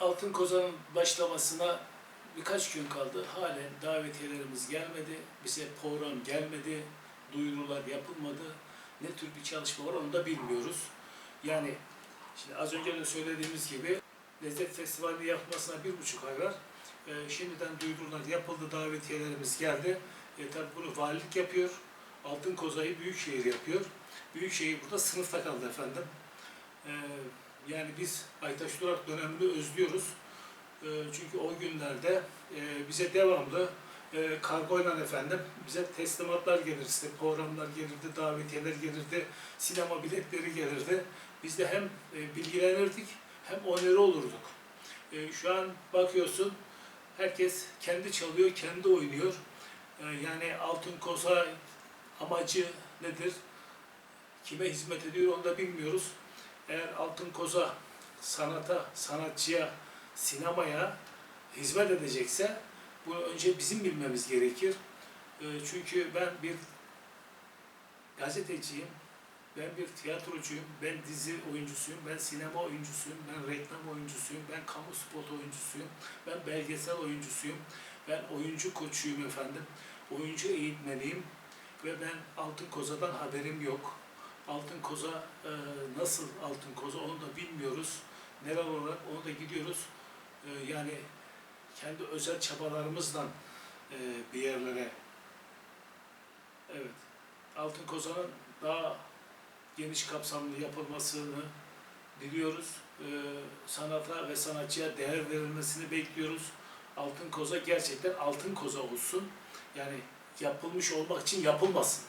Altın Kozan'ın başlamasına birkaç gün kaldı. Halen davetiyelerimiz gelmedi. Bize program gelmedi. Duyurular yapılmadı. Ne tür bir çalışma var onu da bilmiyoruz. Yani şimdi az önce de söylediğimiz gibi Lezzet Festivali yapmasına bir buçuk ay var. Ee, şimdiden duyurular yapıldı, davetiyelerimiz geldi. E, tabii bunu valilik yapıyor. Altın Koza'yı Büyükşehir yapıyor. Büyükşehir burada sınıfta kaldı efendim. Ee, yani biz Aytaş Durak dönemini özlüyoruz. Ee, çünkü o günlerde e, bize devamlı e, kargoyla efendim bize teslimatlar gelir, işte programlar gelirdi, davetiyeler gelirdi, sinema biletleri gelirdi. Biz de hem e, bilgilenirdik hem onere olurduk. E, şu an bakıyorsun herkes kendi çalıyor, kendi oynuyor. E, yani Altın Koza amacı nedir? Kime hizmet ediyor onu da bilmiyoruz. Eğer Altın Koza sanata, sanatçıya, sinemaya hizmet edecekse bunu önce bizim bilmemiz gerekir. E, Çünkü ben bir gazeteciyim, ben bir tiyatrocuyum, ben dizi oyuncusuyum, ben sinema oyuncusuyum, ben reklam oyuncusuyum, ben kamu spot oyuncusuyum, ben belgesel oyuncusuyum, ben oyuncu koçuyum efendim, oyuncu eğitmeniyim ve ben Altın Koza'dan haberim yok. Altın Koza e, nasıl Altın Koza onu da bilmiyoruz. Neler olarak onu da gidiyoruz. E, yani kendi özel çabalarımızla e, bir yerlere evet Altın Koza'nın daha geniş kapsamlı yapılmasını diliyoruz. E, sanata ve sanatçıya değer verilmesini bekliyoruz. Altın Koza gerçekten Altın Koza olsun. Yani yapılmış olmak için yapılmasın.